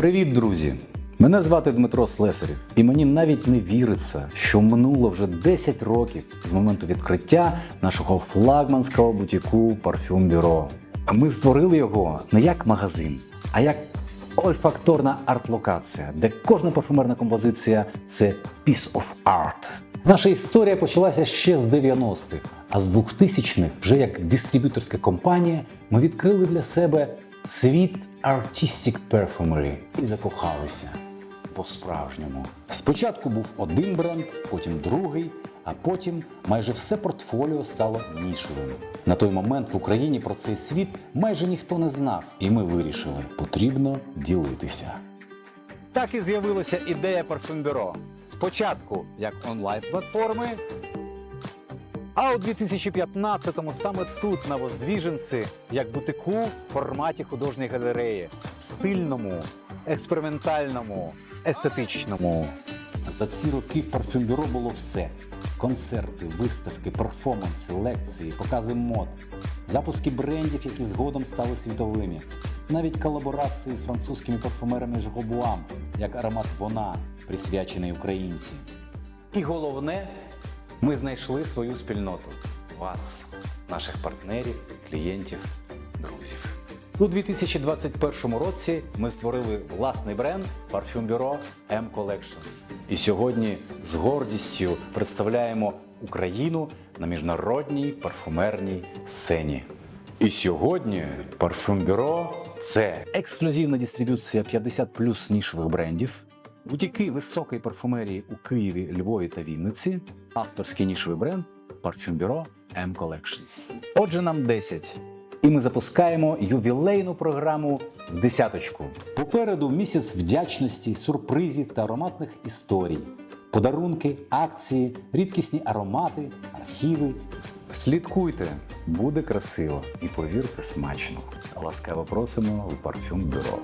Привіт, друзі! Мене звати Дмитро Слесарів, і мені навіть не віриться, що минуло вже 10 років з моменту відкриття нашого флагманського бутіку Парфюм Бюро. Ми створили його не як магазин, а як ольфакторна арт-локація, де кожна парфумерна композиція це piece of art. Наша історія почалася ще з 90-х, а з 2000-х, вже як дистриб'юторська компанія, ми відкрили для себе світ artistic perfumery і закохалися по-справжньому. Спочатку був один бренд, потім другий, а потім майже все портфоліо стало нішевим. На той момент в Україні про цей світ майже ніхто не знав, і ми вирішили, потрібно ділитися. Так і з'явилася ідея парфюмбюро. Спочатку як онлайн-платформи, а у 2015-му саме тут, на Воздвіженці, як бутику в форматі художньої галереї, стильному, експериментальному, естетичному. За ці роки в парфюмбюро було все: концерти, виставки, перформанси, лекції, покази мод, запуски брендів, які згодом стали світовими, навіть колаборації з французькими парфумерами Жгобуам, як аромат Вона, присвячений українці. І головне, ми знайшли свою спільноту вас, наших партнерів, клієнтів, друзів. У 2021 році ми створили власний бренд Bureau M Collections. І сьогодні з гордістю представляємо Україну на міжнародній парфумерній сцені. І сьогодні Bureau – це ексклюзивна дистриб'юція 50 плюс нішевих брендів, бутіки високої парфумерії у Києві, Львові та Вінниці, авторський нішевий бренд Parfum M Collections. Отже, нам 10. І ми запускаємо ювілейну програму в десяточку. Попереду місяць вдячності, сюрпризів та ароматних історій, подарунки, акції, рідкісні аромати, архіви. Слідкуйте, буде красиво і повірте смачно. Ласкаво просимо в парфюм бюро.